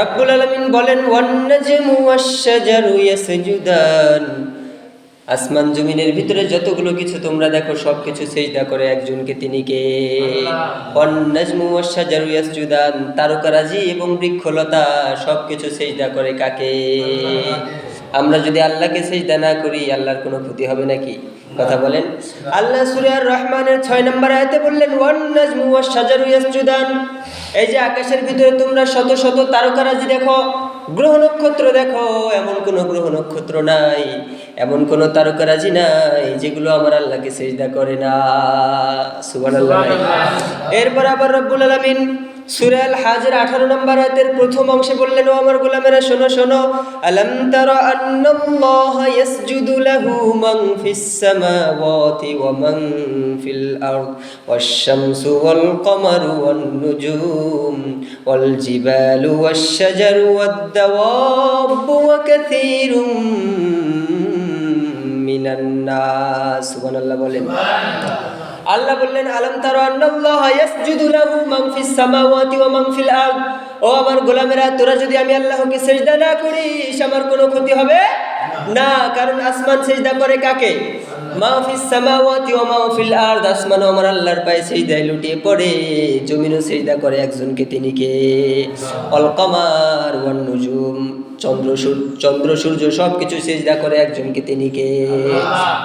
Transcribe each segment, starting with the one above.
রব্বুল আলামিন বলেন আসমান জমিনের ভিতরে যতগুলো কিছু তোমরা দেখো সব কিছু সেজদা করে একজনকে তিনি কে? ইয়াসজুদান তারকারাজি এবং বৃক্ষলতা সব কিছু সেজদা করে কাকে? আমরা যদি আল্লাহকে সেজদা না করি আল্লাহর কোনো ক্ষতি হবে নাকি? কথা বলেন। আল্লাহ। সুরিয়ার রহমানের ছয় নম্বর আয়তে বললেন ওয়ান নাজমু ওয়াশ শাজারু ইয়াসজুদান। এই যে আকাশের ভিতরে তোমরা শত শত তারকারাজি দেখো, গ্রহ নক্ষত্র দেখো, এমন কোনো গ্রহ নক্ষত্র নাই। এমন কোন তারকারাজি নাই যেগুলো আমার আল্লাহকে সেজদা করে না। সুবহানাল্লাহ। এরপর আবার রব্বুল আলামিন সূরা আল হাজের 18 নম্বর আয়াতের প্রথম অংশে বললেন ও আমার গোলামেরা শোনো শোনো। আলাম তারা আন্নাল্লাহা ইয়াসজুদু লাহু মান ফিস সামাওয়াতি ওয়া মান ফিল আরদ ওয়াশ শামসু ওয়াল কমারু ওয়ান নুজুম ওয়াল জিবালু ওয়াশ শাজারু ওয়াদ দাওয়াবু ওয়া কাসীরুম বলেন। আল্লাহ বললেন, আলম তার ও আমার গোলামেরা, তোরা যদি আমি আল্লাহকে সেজদা না করিস, আমার কোনো ক্ষতি হবে? না কারণ আসমান সেজদা করে কাকে? মা ফিস সামাওয়াতি ওয়া মা ফিল আরদ আসমানও আমার আল্লাহর পায়ে সেজদায় লুটিয়ে পড়ে জমিনও সেজদা করে একজনকে তিনি কে? অল কমার ওয়ান নুজুম চন্দ্র চন্দ্র সূর্য সব কিছু সেজদা করে একজনকে তিনি কে?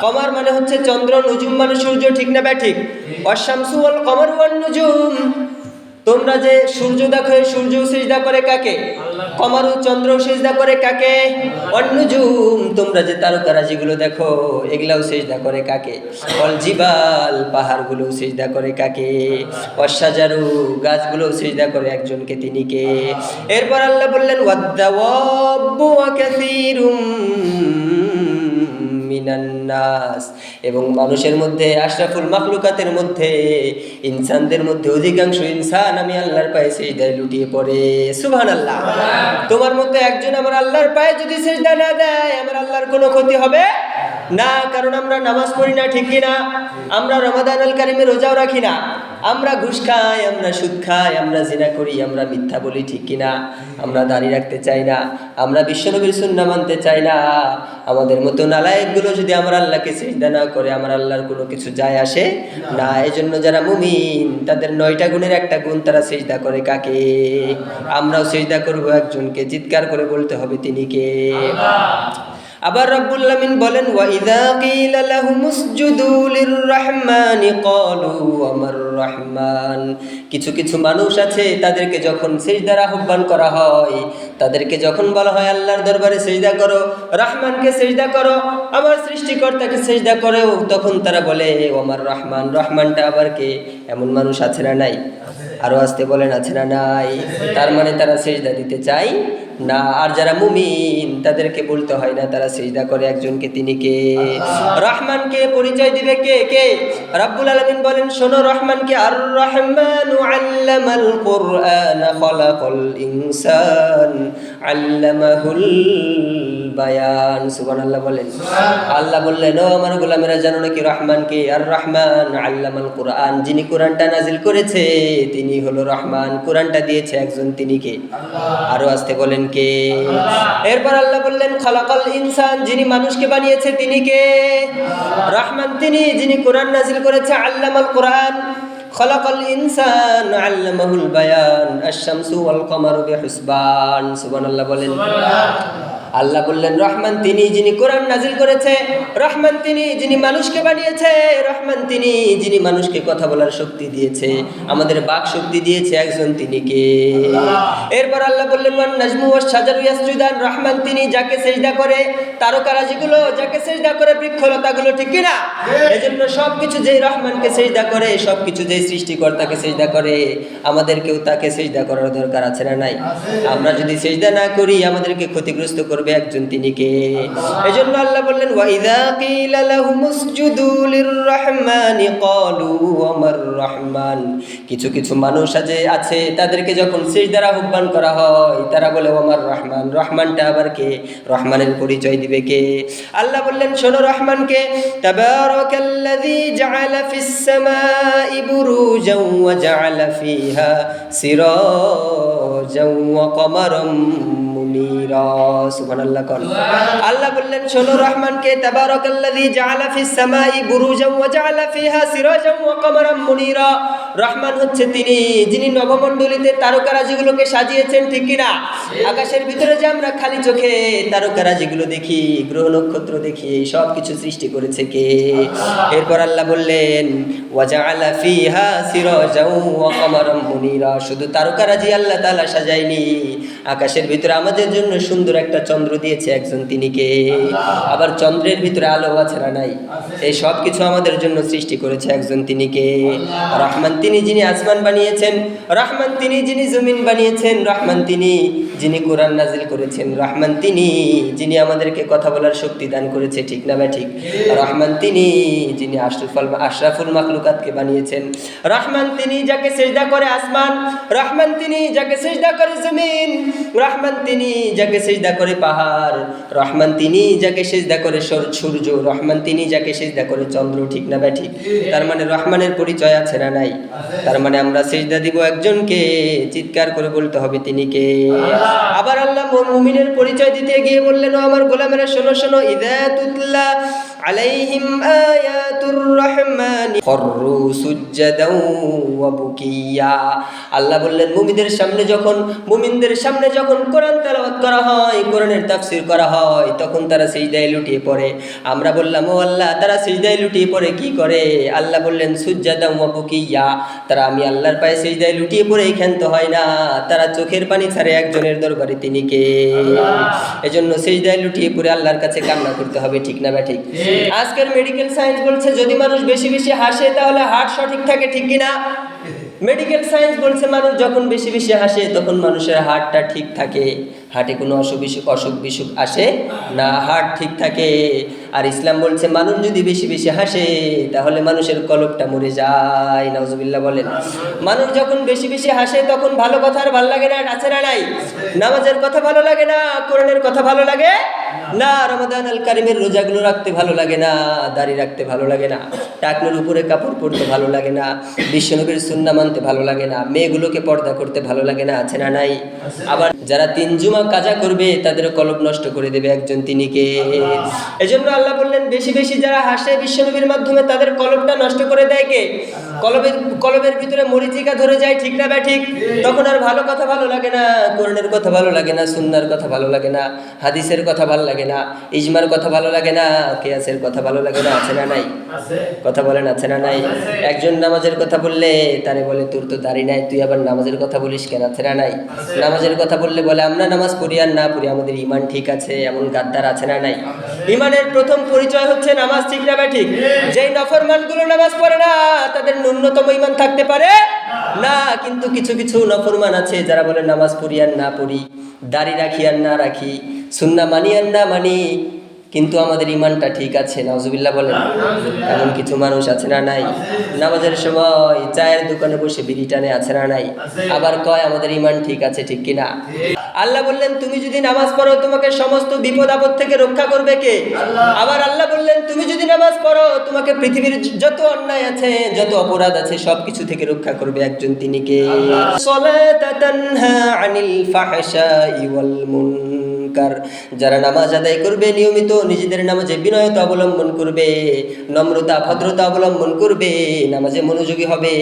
কমার মানে হচ্ছে চন্দ্র নজুম মানে সূর্য ঠিক না ব্যাঠিক? অশামসু অল কমার ওয়ান নজুম। তোমরা যে সূর্য দেখো সূর্য সেজদা করে কাকে? কমারু চন্দ্র সেজদা করে কাকে? অন্নজুম তোমরা যে তারকারাজিগুলো দেখো এগুলাও সেজদা করে কাকে? অল জিবাল পাহাড়গুলো সেজদা করে কাকে? অসাজারু গাছগুলো সেজদা করে একজনকে তিনি কে? এরপর আল্লাহ বললেন ওয়াদ্দাওয়াব্বু ওয়া কাসীরুম মিনান্নাস এবং মানুষের মধ্যে আশরাফুল মাকলুকাতের মধ্যে ইনসানদের মধ্যে অধিকাংশ ইনসান আমি আল্লাহর পায়ে সেজদায় লুটিয়ে পড়ে। সুবহান আল্লাহ তোমার মধ্যে একজন আমার আল্লাহর পায়ে যদি সেজদা না দেয় আমার আল্লাহর কোনো ক্ষতি হবে না কারণ আমরা নামাজ পড়ি না ঠিকই না আমরা রমাদান আল কারিমে রোজাও রাখি না। আমরা ঘুষ খাই আমরা সুদ খাই আমরা জিনা করি আমরা মিথ্যা বলি ঠিক কিনা? আমরা দাঁড়িয়ে রাখতে চাই না আমরা বিশ্বনবীর সুন্না মানতে চাই না। আমাদের মতো নালায়কগুলো যদি আমার আল্লাহকে সেজদা না করে আমার আল্লাহর কোনো কিছু যায় আসে না। এই জন্য যারা মুমিন তাদের নয়টা গুণের একটা গুণ তারা সেজদা করে কাকে? আমরাও সেজদা করব একজনকে চিৎকার করে বলতে হবে তিনি কে? আবার রব্বুল আলামিন বলেন ক্বালু আমার রহমান? কিছু কিছু মানুষ আছে, তাদেরকে যখন সেজদার আহ্বান করা হয়, তাদেরকে যখন বলা হয়, আল্লাহর দরবারে সেজদা করো, রহমানকে সেজদা করো, আমার সৃষ্টিকর্তাকে সেজদা করো, তখন তারা বলে আমার রহমান? রহমানটা আবার কে? এমন মানুষ আছে না নাই? আরও আসতে বলেন, আছে না নাই? তার মানে তারা সেজদা দিতে চায় না আর যারা মুমিন তাদেরকে বলতে হয় না তারা সেজদা করে একজনকে তিনি কে? রহমানকে পরিচয় দিবে কে? কে? রাব্বুল আলামিন বলেন শোনো রহমানকে আর রহমান আল্লামাল কুরআন খলাকাল ইনসান আল্লামাহুল বায়ান। সুবহানাল্লাহ বলেন। আল্লাহ বললেন ও আমার গোলামেরা জানো নাকি রহমানকে? আর রহমান আল্লামাল কুরআন যিনি কোরআনটা নাজিল করেছে তিনি হলো রহমান। কোরআনটা দিয়েছে একজন তিনি কে? আরও আসতে বলেন কে? এরপর আল্লাহ বললেন, খলাকল ইনসান, যিনি মানুষকে বানিয়েছে তিনি কে? রহমান তিনি, যিনি কোরআন নাজিল করেছে, আল্লামাল কোরআন। খলাকল ইনসান, আল্লামাহুল বায়ান, আশ-শামসু ওয়াল কমারু বিহুসবান। সুবহানাল্লাহ বলেন। আল্লাহ বললেন রহমান তিনি যিনি কোরআন নাজিল করেছে রহমান তিনি যিনি মানুষকে বানিয়েছে রহমান তিনি যিনি মানুষকে কথা বলার শক্তি দিয়েছে আমাদের বাক শক্তি দিয়েছে একজন তিনি কে? এরপর আল্লাহ বললেন ওয়ান নাজমু ওয়াস সাজারু ইয়াসজুদান রহমান তিনি যাকে সেজদা করে তারকারাজিগুলো যাকে সেজদা করে বৃক্ষলতাগুলো ঠিক কিনা? এজন্য সবকিছু যেই রহমানকে সেজদা করে সবকিছু যেই সৃষ্টিকর্তাকে সেজদা করে আমাদেরকেও তাকে সেজদা করার দরকার আছে না নাই? আমরা যদি সেজদা না করি আমাদেরকে ক্ষতিগ্রস্ত করবে একজন তিনি কে এজন্য আল্লাহ বললেন, ওয়াইদা কিলা লাহুমুসজুদু লিররহমানি ক্বালু আমার রহমান। কিছু কিছু মানুষ আছে আছে, তাদেরকে যখন সিজদার আহ্বান করা হয়, তারা বলে আমার রহমান, রহমানটা আবার কে? রহমানের পরিচয় দিবে কে? আল্লাহ বললেন, শোনো রহমানকে, তাবারাকাল্লাযী জাআলা ফিস সামাই বুরুজান ওয়া জাআলা ফিহা সিরাজ সিরাজাও ওয়া কমারাম আকাশের ভিতরে যে আমরা খালি চোখে তারকারাজিগুলো দেখি, গ্রহ নক্ষত্র দেখি সব কিছু সৃষ্টি করেছে কে? এরপর আল্লাহ বললেন ওয়াজাআলা ফিহা কমারাম মুনিরা। শুধু তারকারাজি আল্লাহ তাআলা সাজায়নি, আকাশের ভিতরে আমাদের জন্য সুন্দর একটা চন্দ্র দিয়েছে একজন তিনি কে আবার চন্দ্রের ভিতরে আলো আছে নাই? এই সব কিছু আমাদের জন্য সৃষ্টি করেছে একজন তিনি কে রহমান তিনি যিনি আসমান বানিয়েছেন, রহমান তিনি যিনি জমিন বানিয়েছেন, রহমান তিনি যিনি কোরআন নাজিল করেছেন, রহমান তিনি যিনি আমাদেরকে কথা বলার শক্তি দান করেছে, ঠিক না বা ঠিক? রহমান তিনি যিনি আশরাফুল আশরাফুল মাখলুকাতকে বানিয়েছেন। রহমান তিনি যাকে সেজদা করে আসমান, রহমান তিনি যাকে সেজদা করে জমিন, রহমান তিনি যাকে সেজদা করে পাহাড়, রহমান তিনি যাকে সেজদা করে সূর্য, রহমান তিনি যাকে সেজদা করে চন্দ্র, ঠিক না বা ঠিক? তার মানে রহমানের পরিচয় আছে না নাই? তার মানে আমরা সেজদা দিব একজনকে, চিৎকার করে বলতে হবে তিনি কে? আবার আল্লাহ মুমিনের পরিচয় দিতে গিয়ে বললেন আমার গোলামেরা, শোনো শোনো, ইদা তুতলা আয়াতুর রহমান খররু সুজ্জাদাও ওয়া বুকিয়া। আল্লাহ বললেন মুমিনদের সামনে যখন মুমিনদের সামনে যখন কোরআন তেলাওয়াত করা হয় কোরআনের তাফসীর করা হয় তখন তারা সিজদায় লুটিয়ে পড়ে। আমরা বললাম ও আল্লাহ তারা সিজদায় লুটিয়ে পড়ে কি করে? আল্লাহ বললেন সুজ্জাদাও ওয়া বুকিয়া। তারা আমি আল্লাহর পায়ে সিজদায় লুটিয়ে পড়ে ক্ষান্ত হয় না। তারা চোখের পানি ছাড়ে একজনের দরবারে তিনি কে? এজন্য সিজদায় লুটিয়ে পড়ে আল্লাহর কাছে কান্না করতে হবে ঠিক না বা ঠিক? আজকের মেডিকেল সায়েন্স বলছে, যদি মানুষ বেশি বেশি হাসে, তাহলে হার্ট সঠিক থাকে, ঠিক কিনা? মেডিকেল সায়েন্স বলছে, মানুষ যখন বেশি বেশি হাসে, তখন মানুষের হার্টটা ঠিক থাকে। হার্টে কোনো অসুখ বিসুখ অসুখ বিসুখ আসে না হার্ট ঠিক থাকে। আর ইসলাম বলছে, মানুষ যদি বেশি বেশি হাসে, তাহলে মানুষের কলবটা মরে যায়। নজবিল্লা বলেন। মানুষ যখন বেশি বেশি হাসে, তখন ভালো কথা আর ভালো লাগে না আছে নাই? নামাজের কথা ভালো লাগে না, কোরআনের কথা ভালো লাগে না রমাদান আল কারিমের রোজাগুলো রাখতে ভালো লাগে না দাড়ি রাখতে ভালো লাগে না টাকনোর উপরে কাপড় পরতে ভালো লাগে না বিশ্বনবীর সুন্না মানতে ভালো লাগে না মেয়েগুলোকে পর্দা করতে ভালো লাগে না আছে না নাই? আবার যারা তিন জুমা কাজা করবে তাদের কলব নষ্ট করে দেবে একজন তিনি কে এজন্য আল্লাহ বললেন বেশি বেশি যারা হাসে বিশ্বনবীর মাধ্যমে তাদের কলবটা নষ্ট করে দেয় কে? কলবের কলবের ভিতরে মরিচিকা ধরে যায় ঠিক না ব্যা ঠিক? তখন আর ভালো কথা ভালো লাগে না কোরআনের কথা ভালো লাগে না সুন্নার কথা ভালো লাগে না হাদিসের কথা ভালো লাগে না। ইজমার কথা ভালো লাগে না কেয়াসের কথা ভালো লাগে না আছে না নাই? কথা বলেন আছে না নাই? একজন নামাজের কথা বললে তারে বলে তোর তো দাড়ি নাই তুই আবার নামাজের কথা বলিস কেন আছে না নাই? নামাজের কথা বললে বলে আমরা নামাজ পড়ি আর না পড়ি আমাদের ইমান ঠিক আছে এমন গাদ্দার আছে না নাই? ইমানের প্রথম পরিচয় হচ্ছে নামাজ ঠিক না বা ঠিক? যেই নফরমানগুলো নামাজ পড়ে না তাদের ন্যূনতম ইমান থাকতে পারে না, কিন্তু কিছু কিছু নফরমান আছে যারা বলে নামাজ পড়ি আর না পড়ি, দাড়ি রাখি আর না রাখি, সুন্না মানি আর না মানি কিন্তু আমাদের ইমানটা ঠিক আছে নাউজুবিল্লাহ বলেন। এমন কিছু মানুষ আছে না নাই? নামাজের সময় চায়ের দোকানে বসে বিড়ি টানে আছে না নাই? আবার কয় আমাদের ইমান ঠিক আছে ঠিক কিনা? আল্লাহ বললেন তুমি যদি নামাজ পড়ো তোমাকে সমস্ত বিপদ আপদ থেকে রক্ষা করবে কে? আবার আল্লাহ বললেন তুমি যদি নামাজ পড়ো তোমাকে পৃথিবীর যত অন্যায় আছে যত অপরাধ আছে সবকিছু থেকে রক্ষা করবে একজন তিনি কে? সলাতা তানহা আনিল ফাহশাই ওয়াল মুনকার যারা নামাজ আদায় করবে, নিয়মিত নিজেদের নামাজে বিনয়তা অবলম্বন করবে, নম্রতা, ভদ্রতা অবলম্বন করবে, নামাজে মনোযোগী হবে।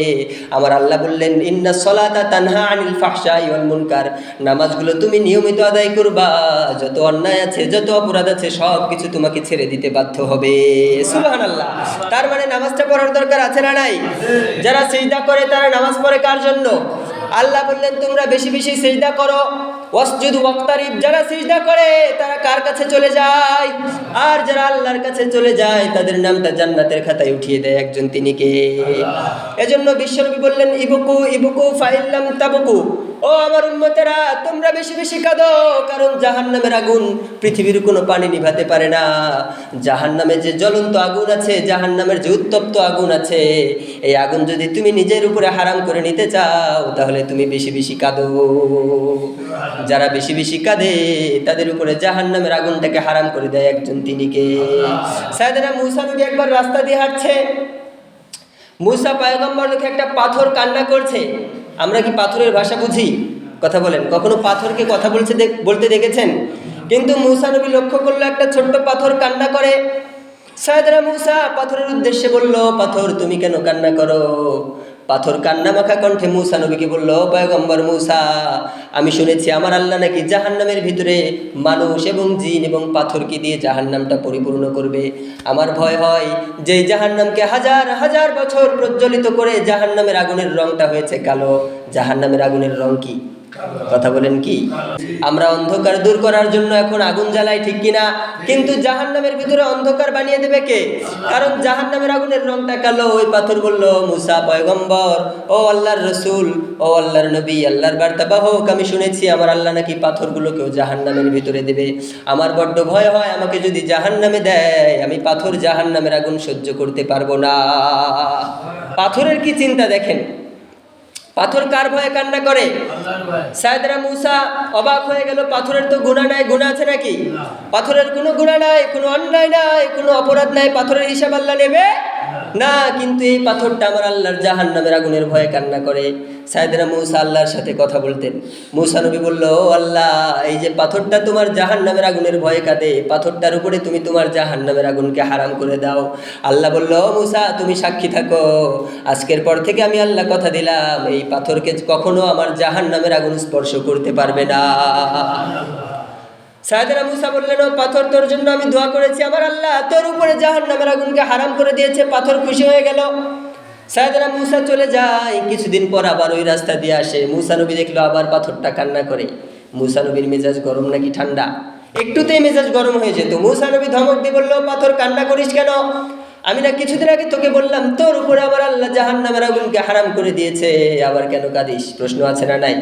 আমার আল্লাহ বললেন, ইন্না সলাতা তানহা আনিল ফাহশাই ওয়াল মুনকার। নামাজগুলো তুমি নিয়মিত আদায় করবা। যত অন্যায় আছে, যত অপরাধ আছে সব কিছু তোমাকে ছেড়ে দিতে বাধ্য হবে। সুবহানাল্লাহ। তার মানে নামাজটা পড়ার দরকার আছে না নাই? যারা সিজদা করে, তারা নামাজ পড়ে কার জন্য? আল্লাহ বললেন তোমরা বেশি বেশি সিজদা করো। ওয়াসজুদ ওয়াক্তারিব যারা সিজদা করে তারা কার কাছে চলে যায়? আর যারা আল্লাহর কাছে চলে যায় তাদের নামটা জান্নাতের খাতায় উঠিয়ে দেয় একজন তিনি কে? এজন্য বিশ্বনবী বললেন ইবুকু ইবুকু ফাইল্লাম তাবুকু। ও আমার উন্মতেরা, তোমরা বেশি বেশি কাঁদো, কারণ জাহান্নামের আগুন পৃথিবীর কোনো পানি নিভাতে পারে না। জাহান্নামে যে জ্বলন্ত আগুন আছে, জাহান্নামের যে উত্তপ্ত আগুন আছে, এই আগুন যদি তুমি নিজের উপরে হারাম করে নিতে চাও, তাহলে তুমি বেশি বেশি কাঁদো। যারা বেশি বেশি কাঁদে, তাদের উপরে জাহান্নামের আগুনটাকে হারাম করে দেয় একজন তিনিকে। সায়দানা মুসা নবী একবার রাস্তা দিয়ে হাঁটছে। মুসা পায়গম্বর দেখে একটা পাথর কান্না করছে। আমরা কি পাথরের ভাষা বুঝি? কথা বলেন। কখনো পাথরকে কথা বলছে বলতে দেখেছেন? কিন্তু মূসা নবী লক্ষ্য করল, একটা ছোট্ট পাথর কান্না করে। সায়দরা মূসা পাথরের উদ্দেশ্যে বলল, পাথর, তুমি কেন কান্না করো? পাথর কান্না মাখা কণ্ঠে মূসা নবীকে বলল পয়গম্বর মূসা, আমি শুনেছি আমার আল্লাহ নাকি জাহান্নামের ভিতরে মানুষ এবং জিন এবং পাথরকে দিয়ে জাহান্নামটা পরিপূর্ণ করবে। আমার ভয় হয় যে জাহান্নামকে হাজার হাজার বছর প্রজ্বলিত করে জাহান্নামের আগুনের রংটা হয়েছে কালো। জাহান্নামের আগুনের রং কি? কথা বলেন কি? আমরা অন্ধকার দূর করার জন্য এখন আগুন জ্বালাই ঠিক কিনা? কিন্তু জাহান্নামের ভিতরে অন্ধকার বানিয়ে দেবে কে? কারণ জাহান্নামের আগুনের রংটা কালো, ওই পাথর বলল, মুসা পয়গম্বর, ও আল্লাহর রসুল, ও আল্লাহর নবী, আল্লাহর বার্তা বাহক, আমি শুনেছি আমার আল্লাহ নাকি পাথরগুলোকেও জাহান্নামের ভিতরে দেবে। আমার বড্ড ভয় হয়, আমাকে যদি জাহান্নামে দেয়, আমি পাথর জাহান্নামের আগুন সহ্য করতে পারব না। পাথরের কি চিন্তা দেখেন? পাথর কার ভয়ে কান্না করে? সায়দরা মুসা অবাক হয়ে গেল পাথরের তো গুণা নাই গুণা আছে নাকি? পাথরের কোনো গুণা নাই কোনো অন্যায় নাই কোনো অপরাধ নাই পাথরের হিসাব আল্লাহ নেবে? না, কিন্তু এই পাথরটা আমার আল্লাহর জাহান নামের আগুনের ভয়ে কান্না করে। সায়দরা মৌসা আল্লাহর সাথে কথা বলতেন। মৌসা নবী বলল, "ও আল্লাহ, এই যে পাথরটা তোমার জাহান নামের আগুনের ভয়ে কাঁদে, পাথরটার উপরে তুমি তোমার জাহান নামের আগুনকে হারাম করে দাও। আল্লাহ বলল, "ও মুসা, তুমি সাক্ষী থাকো। আজকের পর থেকে আমি আল্লাহ কথা দিলাম। এই পাথরকে কখনো আমার জাহান নামের আগুন স্পর্শ করতে পারবে না। সায়দারা মুসা বললেন, ও পাথর, তোর জন্য আমি দোয়া করেছি। আমার আল্লাহ তোর উপরে জাহান নামের আগুনকে হারাম করে দিয়েছে। পাথর খুশি হয়ে গেল। সায়দারা মুসা চলে যায়। কিছুদিন পর আবার ওই রাস্তা দিয়ে আসে। মুসা নবী দেখল আবার পাথরটা কান্না করে। মুসা নবীর মেজাজ গরম নাকি ঠান্ডা? একটুতেই মেজাজ গরম হয়ে যেত। মুসা নবী ধমক দিয়ে বলল, পাথর, কান্না করিস কেন? আমি না কিছুদিন আগে তোকে বললাম, তোর উপরে আবার আল্লাহ জাহান নামের আগুনকে হারাম করে দিয়েছে। আবার কেন কাঁদিস? প্রশ্ন আছে না নাই?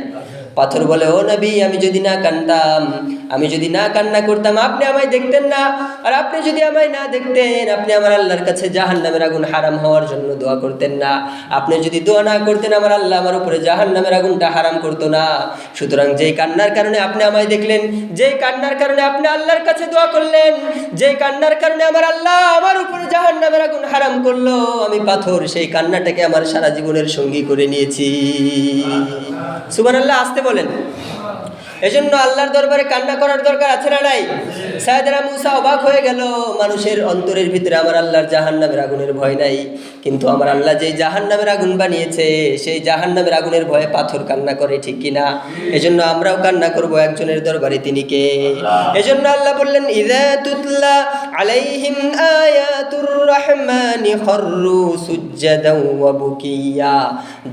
পাথর বলে, ও নবী, আমি যদি না কানতাম আমি যদি না কান্না করতাম, আপনি আমায় দেখতেন না। আর আপনি যদি আমায় না দেখতেন, আপনি আমার আল্লাহর কাছে জাহান নামের আগুন হারাম হওয়ার জন্য দোয়া করতেন না। আপনি যদি দোয়া না করতেন, আমার আল্লাহ আমার উপরে জাহান নামের আগুনটা হারাম করতো না। সুতরাং যেই কান্নার কারণে আপনি আমায় দেখলেন, যেই কান্নার কারণে আপনি আল্লাহর কাছে দোয়া করলেন, যেই কান্নার কারণে আমার আল্লাহ আমার উপরে জাহান নামের আগুন হারাম করল, আমি পাথর সেই কান্নাটাকে আমার সারা জীবনের সঙ্গী করে নিয়েছি। সুবান আল্লাহ আসতে বলেন। এজন্য আল্লাহর দরবারে কান্না করার দরকার আছে না নাই? সায়দারা মুসা অবাক হয়ে গেল মানুষের অন্তরের ভিতরে আমার আল্লাহর জাহান নামের আগুনের ভয় নাই কিন্তু আমার আল্লাহ যে জাহান নামের আগুন বানিয়েছে সেই জাহান নামের আগুনের ভয়ে পাথর কান্না করে ঠিক কিনা? এজন্য আমরাও কান্না করব একজনের দরবারে তিনি কে? এজন্য আল্লাহ বললেন ইদা তুতলা আলাইহিম আয়াতুর রহমানি খররু সুজ্জাদাও ওয়া বুকিয়া।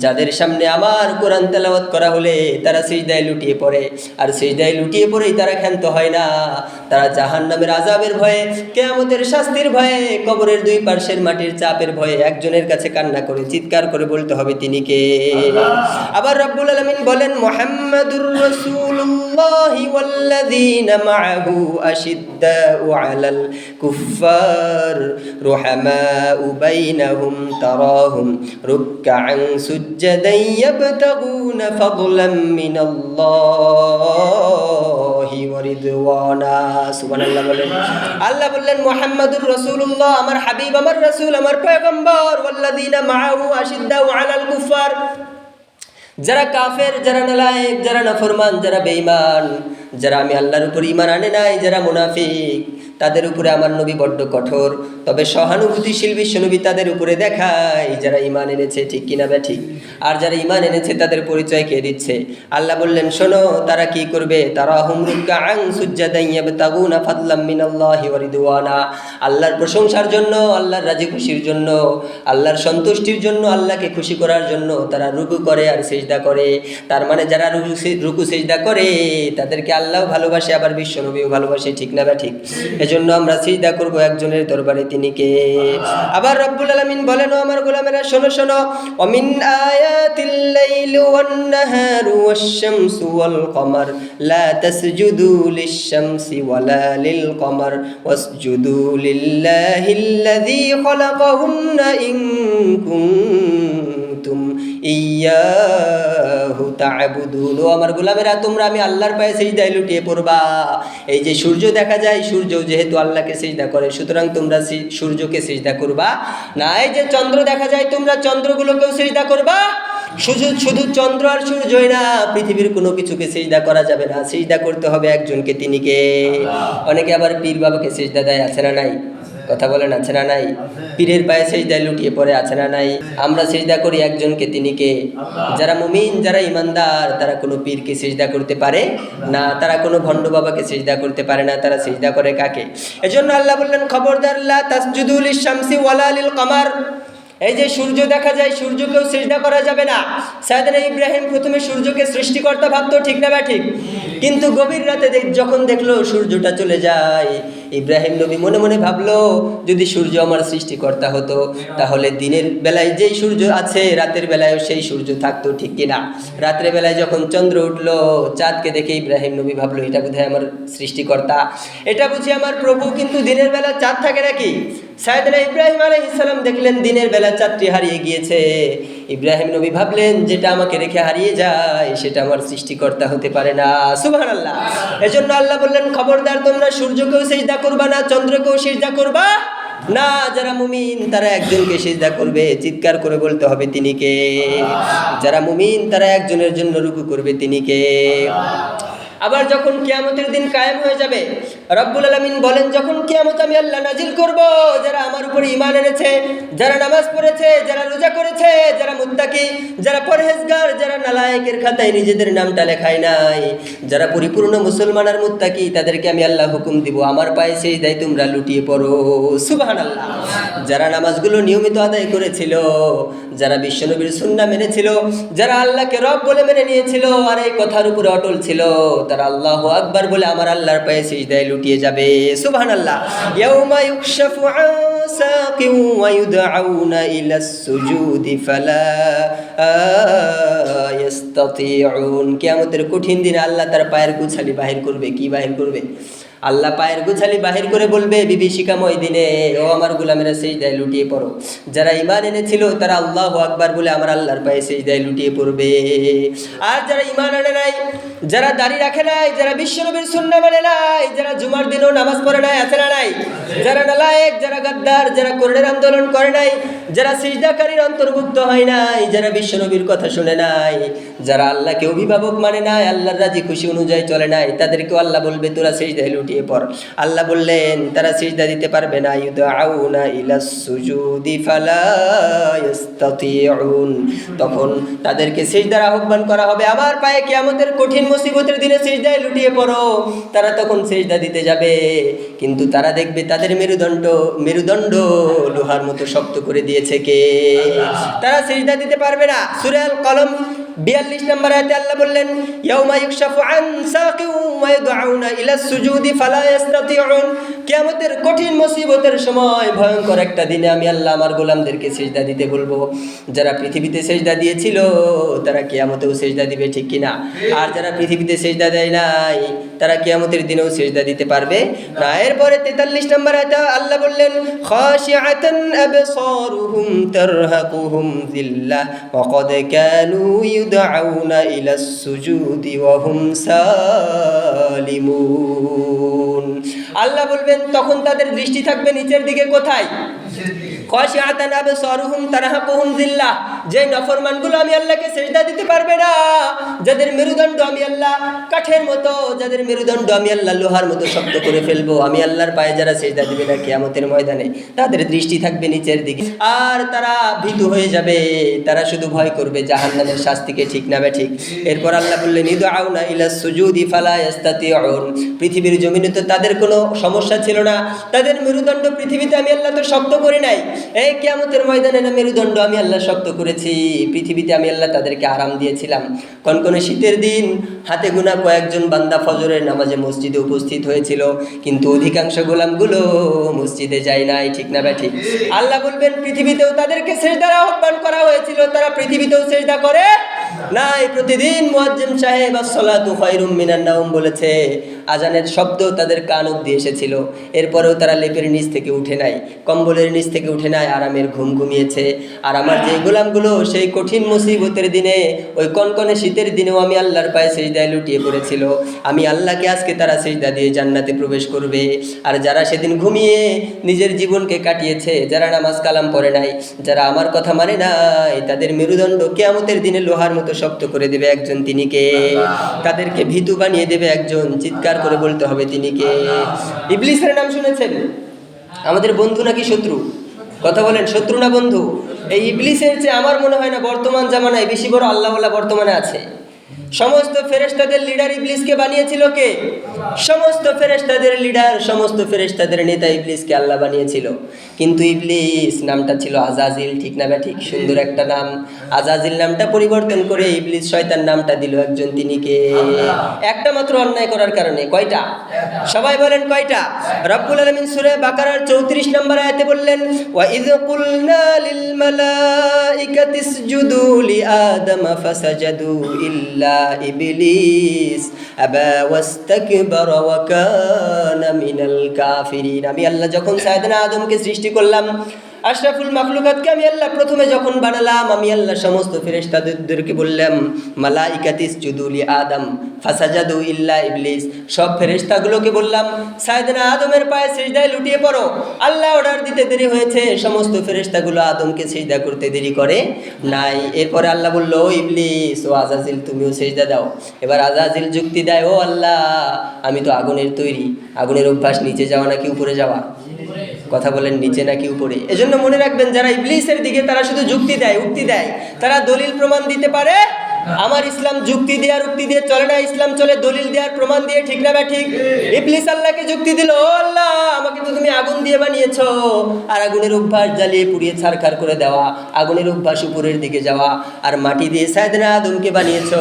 যাদের সামনে আমার কোরআন তেলাওয়াত করা হলে তারা সিজদায় লুটিয়ে পড়ে আর সিজদায় লুটিয়ে পড়েই তারা ক্ষান্ত হয় না। তারা জাহান নামের আজাবের ভয়ে কেয়ামতের শাস্তির ভয়ে কবরের দুই পার্শ্বের মাটির চাপের ভয়ে একজনের কাছে কান্না করে চিৎকার করে বলতে হবে তিনি কে? আবার রব্বুল আলামিন বলেন মোহাম্মদুর আশিদ্দাউ আলাল কুফফার রুহামাউ বাইনাহুম তারাহুম রুকআন সুজ্জাদান ইয়াবতাগুনা ফাদলাম মিনাল্লাহি। ওয়া রিদওয়ানা আল্লাহ বললেন আমার হাবিব, আমার রাসূল, আমার পয়গম্বর, ওয়াল্লাযীনা মাআহু যারা কাফের, যারা নালায়েক, যারা নাফরমান, যারা বেঈমান, যারা আমি আল্লাহর উপর ইমান আনে নাই, যারা মুনাফিক তাদের উপরে আমার নবী বড্ড কঠোর। তবে সহানুভূতিশীল বিশ্বনবী তাদের উপরে দেখায়, যারা ইমান এনেছে, ঠিক কিনা ব্যা ঠিক? আর যারা ইমান এনেছে, তাদের পরিচয় কে দিচ্ছে? আল্লাহ বললেন, শোনো, তারা কি করবে? তারা হুমরুকা আল্লাহর প্রশংসার জন্য, আল্লাহর রাজি খুশির জন্য, আল্লাহর সন্তুষ্টির জন্য, আল্লাহকে খুশি করার জন্য তারা রুকু করে আর সেজদা করে। তার মানে যারা রুকু রুকু সেজদা করে, তাদেরকে আল্লাহ ভালোবাসে, আবার বিশ্বনবীও ভালোবাসে, ঠিক না বা ঠিক? এজন্য আমরা সিজদা করব একজনের দরবারে তিনি কে? আবার রব্বুল আলামিন বলেন আমার গোলামেরা, শোনো শোনো। অমিন আয়াতিল লাইল ওয়ান নাহার ওয়াশ-শামসু ওয়াল কমার লা তাসজুদু লিশ-শামসি ওয়ালা লিল কমার ওয়াসজুদু লিল্লাহিল্লাযী খালাকাহুন্না ইন কুনতুম ইয়াহু তা'বুদুন। ও আমার গোলামেরা তোমরা আমি আল্লাহর পায়ে সিজদায় লুটিয়ে পড়বা। এই যে সূর্য দেখা যায় সূর্য যেহেতু আল্লাহকে সিজদা করে সুতরাং তোমরা সি- সূর্যকে সিজদা করবা। না এই যে চন্দ্র দেখা যায় তোমরা চন্দ্রগুলোকেও সিজদা করবা। শুধু শুধু চন্দ্র আর সূর্যই না পৃথিবীর কোনো কিছুকে সেজদা করা যাবে না। সেজদা করতে হবে একজনকে তিনি কে অনেকে আবার পীর বাবাকে সেজদা দেয় আছে না নাই? কথা বলেন, আছে না নাই? পীরের পায়ে সেজদায় লুটিয়ে পড়ে, আছে না নাই? আমরা সেজদা করি একজনকে, তিনি কে? যারা মুমিন, যারা ইমানদার, তারা কোনো পীরকে সেজদা করতে পারে না, তারা কোনো ভণ্ড বাবাকে সেজদা করতে পারে না, তারা সেজদা করে কাকে? এজন্য আল্লাহ বললেন, খবরদার, লা তাসজুদুল শামসি ওয়ালা লিল কমার। এই যে সূর্য দেখা যায়, সূর্যকেও সৃষ্টা করা যাবে না। সায়দানা ইব্রাহিম প্রথমে সূর্যকে সৃষ্টিকর্তা ভাবতো, ঠিক না বা ঠিক? কিন্তু গভীর রাতে যখন দেখল সূর্যটা চলে যায় ইব্রাহিম নবী মনে মনে ভাবলো, যদি সূর্য আমার সৃষ্টিকর্তা হতো, তাহলে দিনের বেলায় যেই সূর্য আছে, রাতের বেলায়ও সেই সূর্য থাকতো, ঠিক কিনা? রাত্রে বেলায় যখন চন্দ্র উঠল, চাঁদকে দেখে ইব্রাহিম নবী ভাবলো, এটা বোধহয় আমার সৃষ্টিকর্তা। এটা বুঝি আমার প্রভু, কিন্তু দিনের বেলা চাঁদ থাকে নাকি? সায়দনা ইব্রাহিম আলহ ইসলাম দেখলেন, দিনের বেলা চাঁদটি হারিয়ে গিয়েছে। ইব্রাহিম নবী ভাবলেন, যেটা আমাকে রেখে হারিয়ে যায়, সেটা আমার সৃষ্টিকর্তা হতে পারে না। সুবাহ আল্লাহ এজন্য আল্লাহ বললেন, খবরদার, তোমরা সূর্যকেও সেজদা করবা না, চন্দ্রকেও সেজদা করবা না। যারা মুমিন, তারা একজনকে সেজদা করবে। চিৎকার করে বলতে হবে তিনি কে? যারা মুমিন, তারা একজনের জন্য রুকু করবে তিনি কে? আবার যখন কিয়ামতের দিন কায়েম হয়ে যাবে রব্বুল আলমিন বলেন, যখন কিয়ামত আমি আল্লাহ নাজিল করব, যারা আমার উপরে ইমান এনেছে, যারা নামাজ পড়েছে, যারা রোজা করেছে, যারা মুত্তাকি, যারা পরহেজগার, যারা নালায়েকের খাতায় নিজেদের নামটা লেখায় নাই, যারা পরিপূর্ণ মুসলমান আর মুত্তাকি, তাদেরকে আমি আল্লাহ হুকুম দিব, আমার পায়ে সেই দায় তোমরা লুটিয়ে পড়ো। সুবাহান আল্লাহ যারা নামাজগুলো নিয়মিত আদায় করেছিল, যারা বিশ্বনবীর সুন্না মেনেছিল, যারা আল্লাহকে রব বলে মেনে নিয়েছিল, আর এই কথার উপরে অটল ছিল, তারা আল্লাহ আকবার বলে আমার আল্লাহর পায়ে সিজদায় লুটিয়ে যাবে। সুজুদি ফালা ইয়াস্তাতিউন। কিয়ামতের কঠিন দিন আল্লাহ তার পায়ের গুছালি বাহির করবে। কি বাহির করবে? আল্লাহ পায়ের গুছালি বাহির করে বলবে বিভীষিকাময় দিনে, ও আমার গুলামেরা সেই দায় লুটিয়ে পড়ো। যারা ইমান এনেছিল, তারা আল্লাহ আকবার বলে, আমার আল্লাহর পায়ে সেই দায় লুটিয়ে পড়বে। আর যারা ইমান আনে নাই, যারা দাড়ি রাখে নাই, যারা বিশ্বনবীর সুন্না মানে নাই, যারা জুমার দিনও নামাজ পড়ে নাই, আছে না নাই? যারা নালায়েক, যারা গাদ্দার, যারা করণের আন্দোলন করে নাই, যারা সিজদাকারীর অন্তর্ভুক্ত হয় নাই, যারা বিশ্বনবীর কথা শুনে নাই যারা আল্লাহকে অভিভাবক মানে নাই, আল্লাহর রাজি খুশি অনুযায়ী চলে নাই, তাদেরকেও আল্লাহ বলবে, তোরা সিজদায় লুটিয়ে পড়। আল্লাহ বললেন, তারা সিজদা দিতে পারবে না। ইউদাউনা ইলাস সুজুদি ফালা তখন তাদেরকে সিজদার আহ্বান করা হবে, আমার পায়ে কিয়ামতের কঠিন মুসিবতের দিনে সিজদায় লুটিয়ে পড়ো। তারা তখন সিজদা দিতে যাবে, কিন্তু তারা দেখবে তাদের মেরুদণ্ড মেরুদণ্ড লোহার মতো শক্ত করে দিয়েছে কে? তারা সিজদা দিতে পারবে না। সুরাল কলম বিয়াল্লিশ নম্বর আয়াতে আল্লাহ বললেন, ইয়াউমা ইউকশাফু আন সাকিন ওয়া ইদউনা ইলা সুজুদি ফালা ইস্তাতিউন কিয়ামতের কঠিন মুসিবতের সময়, ভয়ঙ্কর একটা দিনে আমি আল্লাহ আমার গোলামদেরকে সেজদা দিতে বলব। যারা পৃথিবীতে সেজদা দিয়েছিল, তারা কিয়ামতেও সেজদা দিবে, ঠিক কিনা? আর যারা পৃথিবীতে সেজদা দেয় নাই, তারা কিয়ামতের দিনেও সেজদা দিতে পারবে না। এরপরে তেতাল্লিশ নম্বর আয়াতে আল্লাহ বললেন খাশিআতান আবসারুহুম তারহাকুহুম যিল্লাহ ওয়া ক্বাদ কানু ইউদআউনা إلى السجود وهم সালিমুন আল্লাহ বলবেন তখন তাদের দৃষ্টি থাকবে নিচের দিকে কোথায়? খশিআতান আবসারুহুম তারহাকুহুম যিল্লাহ যে নফরমানগুলো আমি আল্লাহকে সেজদা দিতে পারবে না, যাদের মেরুদণ্ড আমি আল্লাহ কাঠের মতো, যাদের মেরুদণ্ড আমি আল্লাহ লোহার মতো শক্ত করে ফেলব, আমি আল্লাহর পায়ে যারা সেজদা দিবে না কিয়ামতের ময়দানে, তাদের দৃষ্টি থাকবে নিচের দিকে। আর তারা ভীতু হয়ে যাবে, তারা শুধু ভয় করবে জাহান্নামের শাস্তিকে ঠিক না ঠিক এরপর আল্লাহ বললেন ইদু আউনা ইলা সুজুদি ফালা ইয়াস্তাতিউন। পৃথিবীর জমিনে তো তাদের কোনো সমস্যা ছিল না, তাদের মেরুদণ্ড পৃথিবীতে আমি আল্লাহ তো শক্ত করি নাই। এই কেমতের ময়দানে না মেরুদণ্ড আমি আল্লাহ শক্ত করেছি। পৃথিবীতে আমি আল্লাহ তাদেরকে আরাম দিয়েছিলাম। কনকনে শীতের দিন হাতে গুনা কয়েকজন বান্দা ফজরের নামাজে মসজিদে উপস্থিত হয়েছিল। কিন্তু অধিকাংশ গোলামগুলো মসজিদে যায় নাই, ঠিক না ব্যাঠি আল্লাহ বলবেন, পৃথিবীতেও তাদেরকে শেষ দ্বারা আহ্বান করা হয়েছিল। তারা পৃথিবীতেও শেষ করে নাই, প্রতিদিন মুয়াজ্জিম সাহেব, আসসালাতু খায়রুম মিনান নাওম বলেছে, আজানের শব্দ তাদের কান অব্দি এসেছিল। এরপরেও তারা লেপের নিচ থেকে উঠে নাই, কম্বলের নিচ থেকে উঠে নাই, আরামের ঘুম ঘুমিয়েছে। আর আমার যে গোলামগুলো, সেই কঠিন মুসিবতের দিনে, ওই কনকনে শীতের দিনেও আমি আল্লাহর পায়ে সেজদায় লুটিয়ে পড়েছিল। আমি আল্লাহকে আজকে তারা সেজদা দিয়ে জান্নাতে প্রবেশ করবে। আর যারা সেদিন ঘুমিয়ে নিজের জীবনকে কাটিয়েছে, যারা নামাজ কালাম পড়ে নাই, যারা আমার কথা মানে নাই, তাদের মেরুদণ্ড কেয়ামতের দিনে লোহার মতো শক্ত করে দেবে একজন তিনিকে। তাদেরকে ভীতু বানিয়ে দেবে একজন, চিৎকার করে বলতে হবে তিনিকে। ইবলিসের নাম শুনেছেন? আমাদের বন্ধু নাকি শত্রু? কথা বলেন, শত্রু না বন্ধু? এই ইবলিসের চেয়ে আমার মনে হয় না বর্তমান জামানায় বেশি বড় আল্লাহওয়ালা বর্তমানে আছে। সমস্ত ফেরেস্তাদের লিডার ইবলিসকে বানিয়েছিল কে? সমস্ত ফেরেশতাদের লিডার সমস্ত ফেরেশতাদের নেতা ইবলিসকে আল্লাহ বানিয়েছিল। কিন্তু ইবলিস নামটা ছিল আজাজিল, ঠিক না ঠিক সুন্দর একটা নাম। আজাজিল নামটা পরিবর্তন করে ইবলিস শয়তান নামটা দিল একজন তিনি কে? একটা মাত্র অন্যায় করার কারণে। কয়টা? সবাই বলেন কয়টা? রব্বুল আলামিন সূরা বাকারার 34 নম্বর আয়াতে বললেন লিল মালাইকাতি ইসজুদু লি আদম ফাসাজাদু ইল্লা ইবলিস। আবা ওয়াস্তাকবারা ওয়া কানা মিনাল কাফিরিন। আমি আল্লাহ যখন সাইয়েদনা আদমকে সৃষ্টি করলাম, আশরাফুল মাখলুকাতকে আমি আল্লাহ প্রথমে যখন বানালাম, আমি আল্লাহ সমস্ত ফেরেশতাদেরকে বললাম মালাইকাতিস জুদুলি আদম, ফাসাজাদু ইল্লা ইবলিস। সব ফেরেশতাগুলোকে বললাম, সাইয়েদনা আদমের পায়ে সিজদায় লুটিয়ে পড়ো। আল্লাহ অর্ডার দিতে দেরি হয়েছে, সমস্ত ফেরেশতাগুলো আদমকে সিজদা করতে দেরি করে নাই। এরপরে আল্লাহ বলল, ও ইবলিস, ও আজাজিল, তুমিও সিজদা দাও। এবার আজাজিল যুক্তি দেয়, ও আল্লাহ, আমি তো আগুনের তৈরি। আগুনের অভ্যাস নিচে যাওয়া নাকি উপরে যাওয়া? কথা বলেন, নিচে নাকি উপরে। এজন্য মনে রাখবেন, যারা ইবলিসের দিকে তারা শুধু যুক্তি দেয়, উক্তি দেয়। তারা দলিল প্রমাণ দিতে পারে আমার ইসলাম যুক্তি দেওয়ার উক্তি দিয়ে চলে না, ইসলাম চলে, দলিল দেওয়ার প্রমাণ দিয়ে, ঠিক না ঠিক? ইবলিস আল্লাহকে যুক্তি দিল, ও আল্লাহ, আমাকে তো তুমি আগুন দিয়ে বানিয়েছো। আর আগুনের অভ্যাস জ্বালিয়ে পুড়িয়ে ছারখার করে দেওয়া, আগুনের অভ্যাস উপরের দিকে যাওয়া, আর মাটি দিয়ে সায়দনা আদমকে বানিয়েছো।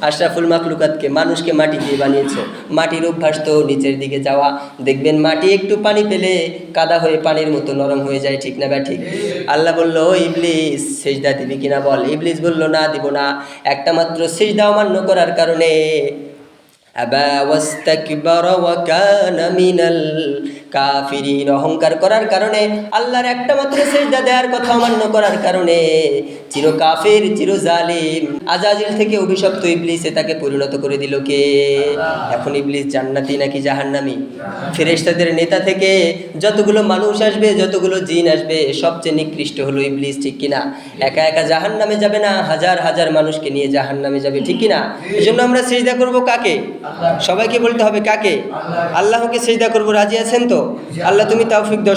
আশরাফুল মাকলুকাতকে মানুষকে মাটি দিয়ে বানিয়েছো। মাটির অভ্যাস তো নিচের দিকে যাওয়া। দেখবেন মাটি একটু পানি পেলে কাদা হয়ে পানির মতো নরম হয়ে যায়, ঠিক না ঠিক? আল্লাহ বলল, "ও ইবলিস, সেজদা দিবি কিনা বল? ইবলিস বলল, না, দিব না। একটা মাত্র সিজদা অমান্য করার কারণে কাফিরিন। অহংকার করার কারণে, আল্লাহর একটা মাত্র সেজদা দেওয়ার কথা অমান্য করার কারণে চির কাফির, চির জালিম। আজাজিল থেকে অভিশপ্ত ইবলিসে তাকে পরিণত করে দিল কে? এখন ইবলিস জান্নাতি নাকি জাহান্নামি? ফেরেশতাদের নেতা থেকে যতগুলো মানুষ আসবে, যতগুলো জিন আসবে, সবচেয়ে নিকৃষ্ট হলো ইবলিস, ঠিক কিনা? একা একা জাহান্নামে যাবে না, হাজার হাজার মানুষকে নিয়ে জাহান্নামে যাবে, ঠিক কিনা? এই জন্য আমরা সেজদা করব কাকে? সবাইকে বলতে হবে কাকে? আল্লাহকে সেজদা করব রাজি আছেন তো? আল্লাহ তুমি তাওফিক দশ